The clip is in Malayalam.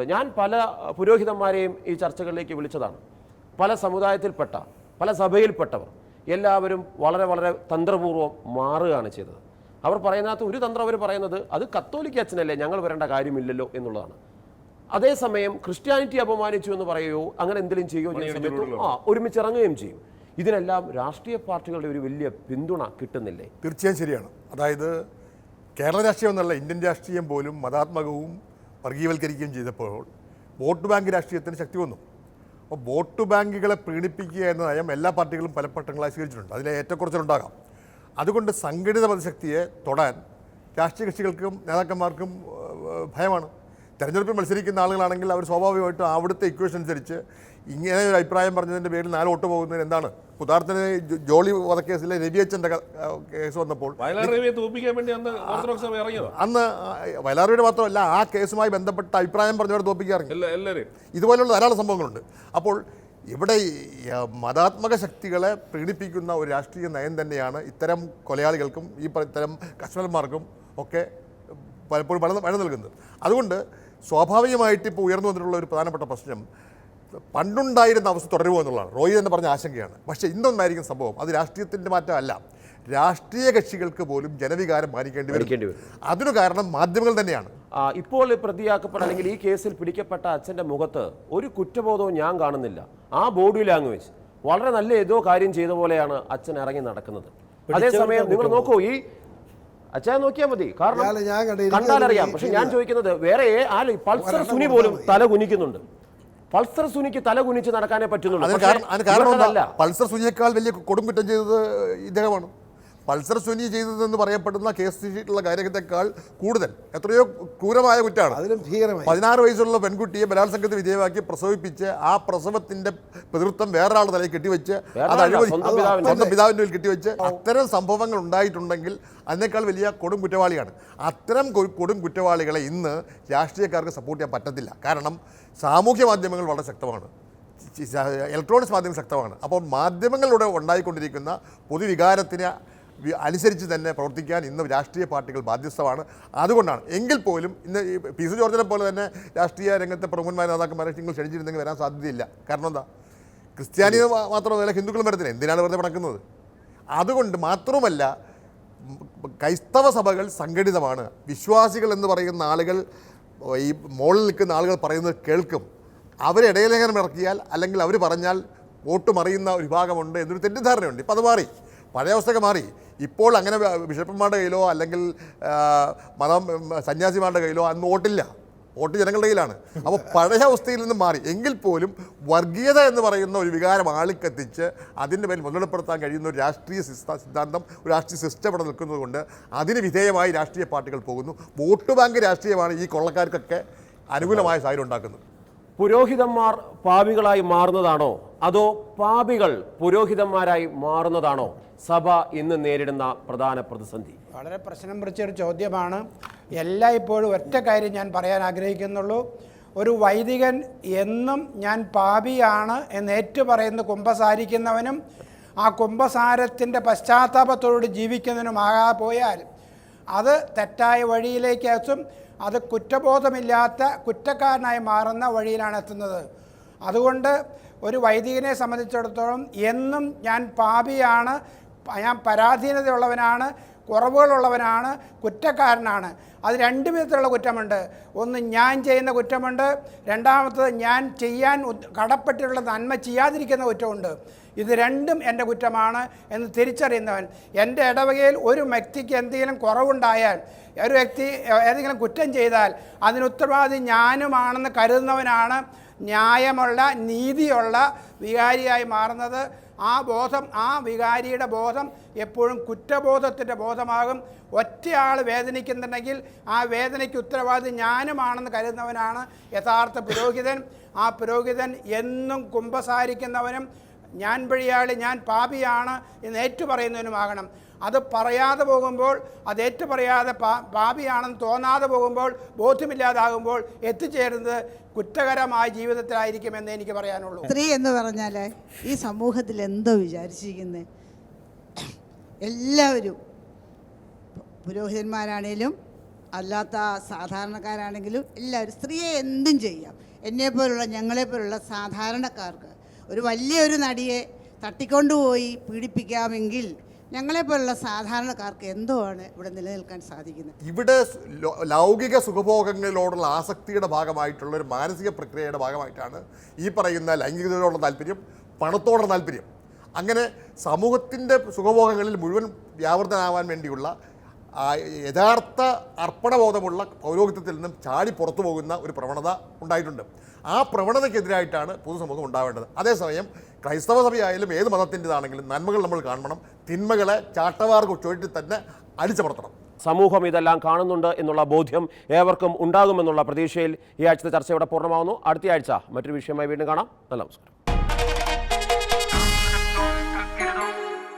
ചെയ്തിട്ടുണ്ട് ഞാൻ പല പുരോഹിതന്മാരെയും ഈ ചർച്ചകളിലേക്ക് വിളിച്ചതാണ്. പല സമുദായത്തിൽപ്പെട്ട പല സഭയിൽപ്പെട്ടവർ എല്ലാവരും വളരെ വളരെ തന്ത്രപൂർവം മാറുകയാണ് ചെയ്തത്. അവർ പറയുന്നതിനകത്ത് ഒരു തന്ത്രം അവർ പറയുന്നത് അത് കത്തോലിക്ക അച്ഛനല്ലേ ഞങ്ങൾ വരേണ്ട കാര്യമില്ലല്ലോ എന്നുള്ളതാണ്. അതേസമയം ക്രിസ്ത്യാനിറ്റി അപമാനിച്ചു എന്ന് പറയുകയോ അങ്ങനെ എന്തെങ്കിലും ചെയ്യുകയോ ചെയ്യുന്ന സമയത്ത് ആ ഒരുമിച്ച് ഇറങ്ങുകയും ചെയ്യും. ഇതിനെല്ലാം രാഷ്ട്രീയ പാർട്ടികളുടെ ഒരു വലിയ പിന്തുണ കിട്ടുന്നില്ലേ? തീർച്ചയായും ശരിയാണ്. അതായത് കേരള രാഷ്ട്രീയം എന്നല്ല ഇന്ത്യൻ രാഷ്ട്രീയം പോലും മതാത്മകവും വർഗീയവൽക്കരിക്കുകയും ചെയ്തപ്പോൾ വോട്ട് ബാങ്ക് രാഷ്ട്രീയത്തിന് ശക്തി വന്നു. അപ്പോൾ വോട്ട് ബാങ്കുകളെ പ്രീണിപ്പിക്കുക എന്ന നയം എല്ലാ പാർട്ടികളും പല പലപ്പെട്ടങ്ങളായി സ്വീകരിച്ചിട്ടുണ്ട്. അതിലെ ഏറ്റക്കുറച്ചിലുണ്ടാകാം അതുകൊണ്ട് സംഘടിത മതശക്തിയെ തൊടാൻ രാഷ്ട്രീയ കക്ഷികൾക്കും നേതാക്കന്മാർക്കും ഭയമാണ്. തെരഞ്ഞെടുപ്പിൽ മത്സരിക്കുന്ന ആളുകളാണെങ്കിൽ അവർ സ്വാഭാവികമായിട്ടും അവിടുത്തെ ഇക്വേഷൻ അനുസരിച്ച് ഇങ്ങനെ ഒരു അഭിപ്രായം പറഞ്ഞതിന്റെ പേരിൽ നാല് വോട്ട് പോകുന്നതിന് എന്താണ്? ഉദാഹരണത്തിന് ജോളി വധക്കേസിലെ രവിയച്ചന്റെ കേസ് വന്നപ്പോൾ അന്ന് വയലാറിയുടെ മാത്രമല്ല ആ കേസുമായി ബന്ധപ്പെട്ട അഭിപ്രായം പറഞ്ഞവരെ തോപ്പിക്കാറില്ല ഇതുപോലുള്ള ധാരാളം സംഭവങ്ങളുണ്ട്. അപ്പോൾ ഇവിടെ മതാത്മക ശക്തികളെ പ്രീണിപ്പിക്കുന്ന ഒരു രാഷ്ട്രീയ നയം തന്നെയാണ് ഇത്തരം കൊലയാളികൾക്കും ഈ ഇത്തരം കശ്മലന്മാർക്കും ഒക്കെ പലപ്പോഴും വഴ വഴ നൽകുന്നത്. അതുകൊണ്ട് സ്വാഭാവികമായിട്ട് ഇപ്പോൾ ഉയർന്നു വന്നിട്ടുള്ള ഒരു പ്രധാനപ്പെട്ട പ്രശ്നം പണ്ടുണ്ടായിരുന്ന അവസ്ഥ തുടരുമോ എന്നുള്ളതാണ്. റോയി തന്നെ പറഞ്ഞ ആശങ്കയാണ്. പക്ഷേ ഇന്നൊന്നായിരിക്കും സംഭവം. അത് രാഷ്ട്രീയത്തിന്റെ മാറ്റമല്ല. രാഷ്ട്രീയ കക്ഷികൾക്ക് പോലും ജനവികാരം മാനിക്കേണ്ടി വരും. അതിനു കാരണം മാധ്യമങ്ങൾ തന്നെയാണ്. ഇപ്പോൾ പ്രതിയാക്കപ്പെട്ട അല്ലെങ്കിൽ ഈ കേസിൽ പിടിക്കപ്പെട്ട അച്ഛന്റെ മുഖത്ത് ഒരു കുറ്റബോധവും ഞാൻ കാണുന്നില്ല. ആ ബോഡി ലാംഗ്വേജ് വളരെ നല്ല ഏതോ കാര്യം ചെയ്ത പോലെയാണ് അച്ഛൻ ഇറങ്ങി നടക്കുന്നത്. അതേസമയം നിങ്ങൾ നോക്കൂ ഈ അച്ഛാ നോക്കിയാൽ മതി. കാരണം കണ്ടാലറിയാം. പക്ഷെ ഞാൻ ചോദിക്കുന്നത് വേറെ ആ പൾസർ സുനി പോലും തല കുനിക്കുന്നുണ്ട്. പൾസർ സുനിക്ക് തല കുനിച്ച് നടക്കാനേ പറ്റുന്നുള്ളൂ? പൾസർ സുനിയേക്കാൾ വലിയ കൊടുംകുറ്റം ചെയ്തത് ഇദ്ദേഹമാണ്. പൾസർ സുനി ചെയ്തതെന്ന് പറയപ്പെടുന്ന കേസ് ചെയ്തിട്ടുള്ള കാര്യത്തെക്കാൾ കൂടുതൽ. എത്രയോ ക്രൂരമായ കുറ്റമാണ് അതിലും ഭീകരമായി. പതിനാറ് വയസ്സുള്ള പെൺകുട്ടിയെ ബലാത്സംഗത്തിന് വിധേയമാക്കി പ്രസവിപ്പിച്ച് ആ പ്രസവത്തിന്റെ പിതൃത്വം വേറൊരാളുടെ തലയിൽ കെട്ടിവെച്ച് അത് അഴിമതി സ്വന്തം പിതാവിന്റെ കെട്ടിവെച്ച് അത്തരം സംഭവങ്ങൾ ഉണ്ടായിട്ടുണ്ടെങ്കിൽ അതിനേക്കാൾ വലിയ കൊടും കുറ്റവാളിയാണ്. അത്തരം കൊടും കുറ്റവാളികളെ ഇന്ന് രാഷ്ട്രീയക്കാർക്ക് സപ്പോർട്ട് ചെയ്യാൻ പറ്റത്തില്ല. കാരണം സാമൂഹ്യ മാധ്യമങ്ങൾ വളരെ ശക്തമാണ്. ഇലക്ട്രോണിക്സ് മാധ്യമം ശക്തമാണ്. അപ്പോൾ മാധ്യമങ്ങളിലൂടെ ഉണ്ടായിക്കൊണ്ടിരിക്കുന്ന പൊതുവികാരത്തിന് അനുസരിച്ച് തന്നെ പ്രവർത്തിക്കാൻ ഇന്ന് രാഷ്ട്രീയ പാർട്ടികൾ ബാധ്യസ്ഥമാണ്. അതുകൊണ്ടാണ് എങ്കിൽ പോലും ഇന്ന് ഈ പി സി ജോർജിനെ പോലെ തന്നെ രാഷ്ട്രീയ രംഗത്തെ പ്രമുഖന്മാർ നേതാക്കന്മാരെ നിങ്ങൾ ക്ഷണിച്ചിരുന്നെങ്കിൽ വരാൻ സാധ്യതയില്ല. കാരണം എന്താ? ക്രിസ്ത്യാനി മാ- മാത്രമല്ല ഹിന്ദുക്കളും വരത്തില്ല. എന്തിനാണ് വെറുതെ നടക്കുന്നത് അതുകൊണ്ട് മാത്രമല്ല ക്രൈസ്തവ സഭകൾ സംഘടിതമാണ്. വിശ്വാസികൾ എന്ന് പറയുന്ന ആളുകൾ ഈ മുകളിൽ നിൽക്കുന്ന ആളുകൾ പറയുന്നത് കേൾക്കും. അവരെ ഇടയലേഖനം ഇറക്കിയാൽ അല്ലെങ്കിൽ അവർ പറഞ്ഞാൽ വോട്ട് മറിയുന്ന ഒരു വിഭാഗമുണ്ട് എന്നൊരു തെറ്റിദ്ധാരണയുണ്ട്. ഇപ്പം അത് മാറി. പഴയ അവസ്ഥയൊക്കെ മാറി. ഇപ്പോൾ അങ്ങനെ ബിഷപ്പന്മാരുടെ കയ്യിലോ അല്ലെങ്കിൽ മതം സന്യാസിമാരുടെ കയ്യിലോ അന്ന് വോട്ടില്ല. വോട്ട് ജനങ്ങളുടെ കയ്യിലാണ്. അപ്പോൾ പഴയ അവസ്ഥയിൽ നിന്ന് മാറി. എങ്കിൽ പോലും വർഗീയത എന്ന് പറയുന്ന ഒരു വികാരം ആളിക്കത്തിച്ച് അതിന്റെ പേരിൽ മുതലെടുപ്പെടുത്താൻ കഴിയുന്ന ഒരു രാഷ്ട്രീയ സിദ്ധാന്തം ഒരു രാഷ്ട്രീയ സിസ്റ്റം ഇവിടെ നിൽക്കുന്നതുകൊണ്ട് അതിന് വിധേയമായി രാഷ്ട്രീയ പാർട്ടികൾ പോകുന്നു. വോട്ട് ബാങ്ക് രാഷ്ട്രീയമാണ് ഈ കൊള്ളക്കാർക്കൊക്കെ അനുകൂലമായ സാഹചര്യം ഉണ്ടാക്കുന്നത്. പുരോഹിതന്മാർ പാവികളായി മാറുന്നതാണോ? അതോ പാപികൾ പുരോഹിതന്മാരായി മാറുന്നതാണോ? സഭ ഇന്ന് നേരിടുന്ന പ്രധാന പ്രതിസന്ധി. വളരെ പ്രശ്നം പിടിച്ചൊരു ചോദ്യമാണ്. എല്ലാം ഇപ്പോഴും ഒറ്റ കാര്യം ഞാൻ പറയാൻ ആഗ്രഹിക്കുന്നുള്ളൂ. ഒരു വൈദികൻ എന്നും ഞാൻ പാപിയാണ് എന്ന് ഏറ്റു പറയുന്ന കുംഭസാരിക്കുന്നവനും ആ കുംഭസാരത്തിന്റെ പശ്ചാത്താപത്തോട് ജീവിക്കുന്നതിനുമാകാ പോയാൽ അത് തെറ്റായ വഴിയിലേക്ക് എത്തും. അത് കുറ്റബോധമില്ലാത്ത കുറ്റക്കാരനായി മാറുന്ന വഴിയിലാണ് എത്തുന്നത്. അതുകൊണ്ട് ഒരു വൈദികനെ സംബന്ധിച്ചിടത്തോളം എന്നും ഞാൻ പാപിയാണ് ഞാൻ പരാധീനതയുള്ളവനാണ് കുറവുകളുള്ളവനാണ് കുറ്റക്കാരനാണ്. അത് രണ്ട് വിധത്തിലുള്ള കുറ്റമുണ്ട്. ഒന്ന് ഞാൻ ചെയ്യുന്ന കുറ്റമുണ്ട് രണ്ടാമത്തത് ഞാൻ ചെയ്യാൻ കടപ്പെട്ടിട്ടുള്ള നന്മ ചെയ്യാതിരിക്കുന്ന കുറ്റമുണ്ട്. ഇത് രണ്ടും എന്റെ കുറ്റമാണ് എന്ന് തിരിച്ചറിയുന്നവൻ എന്റെ ഇടവകയിൽ ഒരു വ്യക്തിക്ക് എന്തെങ്കിലും കുറവുണ്ടായാൽ ഒരു വ്യക്തി ഏതെങ്കിലും കുറ്റം ചെയ്താൽ അതിന് ഉത്തരവാദി ഞാനുമാണെന്ന് കരുതുന്നവനാണ് ന്യായമുള്ള നീതിയുള്ള വികാരിയായി മാറുന്നത്. ആ ബോധം ആ വികാരിയുടെ ബോധം എപ്പോഴും കുറ്റബോധത്തിന്റെ ബോധമാകും. ഒറ്റയാൾ വേദനിക്കുന്നുണ്ടെങ്കിൽ ആ വേദനയ്ക്ക് ഉത്തരവാദി ഞാനുമാണെന്ന് കരുതുന്നവനാണ് യഥാർത്ഥ പുരോഹിതൻ. ആ പുരോഹിതൻ എന്നും കുമ്പസാരിക്കുന്നവനും ഞാൻ വഴിയാളി ഞാൻ പാപിയാണ് എന്ന് ഏറ്റുപറയുന്നവനുമാകണം. അത് പറയാതെ പോകുമ്പോൾ അത് ഏറ്റുപറയാതെ പാ പാപിയാണെന്ന് തോന്നാതെ പോകുമ്പോൾ ബോധ്യമില്ലാതാകുമ്പോൾ എത്തിച്ചേരുന്നത് കുറ്റകരമായ ജീവിതത്തിലായിരിക്കും എന്ന് എനിക്ക് പറയാനുള്ളൂ. സ്ത്രീ എന്ന് പറഞ്ഞാൽ ഈ സമൂഹത്തിൽ എന്തോ വിചാരിച്ചിരിക്കുന്നത് എല്ലാവരും പുരോഹിതന്മാരാണേലും അല്ലാത്ത സാധാരണക്കാരാണെങ്കിലും എല്ലാവരും സ്ത്രീയെ എന്തും ചെയ്യാം. എന്നെപ്പോലുള്ള ഞങ്ങളെപ്പോലുള്ള സാധാരണക്കാർക്ക് ഒരു വലിയൊരു നടിയെ തട്ടിക്കൊണ്ടുപോയി പീഡിപ്പിക്കാമെങ്കിൽ ഞങ്ങളെപ്പോലുള്ള സാധാരണക്കാർക്ക് എന്തോ ആണ് ഇവിടെ നിലനിൽക്കാൻ സാധിക്കുന്നത്? ഇവിടെ ലൗകിക സുഖഭോഗങ്ങളിലോടുള്ള ആസക്തിയുടെ ഭാഗമായിട്ടുള്ള ഒരു മാനസിക പ്രക്രിയയുടെ ഭാഗമായിട്ടാണ് ഈ പറയുന്ന ലൈംഗികതയോടുള്ള താല്പര്യം പണത്തോടുള്ള താല്പര്യം. അങ്ങനെ സമൂഹത്തിന്റെ സുഖഭോഗങ്ങളിൽ മുഴുവൻ വ്യാവർത്തനാവാൻ വേണ്ടിയുള്ള യഥാർത്ഥ അർപ്പണബോധമുള്ള പൗരോഹിത്യത്തിൽ നിന്നും ചാടി പുറത്തു പോകുന്ന ഒരു പ്രവണത ഉണ്ടായിട്ടുണ്ട്. ആ പ്രവണതയ്ക്കെതിരായിട്ടാണ് പൊതുസമൂഹം ഉണ്ടാവേണ്ടത്. അതേസമയം ക്രൈസ്തവ സഭയായാലും ഏത് മതത്തിന്റെതാണെങ്കിലും നന്മകൾ നമ്മൾ കാണണം തിന്മകളെ ചാട്ടവാർക്ക് ചുവട്ടിൽ തന്നെ അടിച്ചമർത്തണം. സമൂഹം ഇതെല്ലാം കാണുന്നുണ്ട് എന്നുള്ള ബോധ്യം ഏവർക്കും ഉണ്ടാകുമെന്നുള്ള പ്രതീക്ഷയിൽ ഈ ആഴ്ചത്തെ ചർച്ച ഇവിടെ പൂർണമാകുന്നു അടുത്ത ആഴ്ച മറ്റൊരു വിഷയമായി വീണ്ടും കാണാം. നല്ല നമസ്കാരം.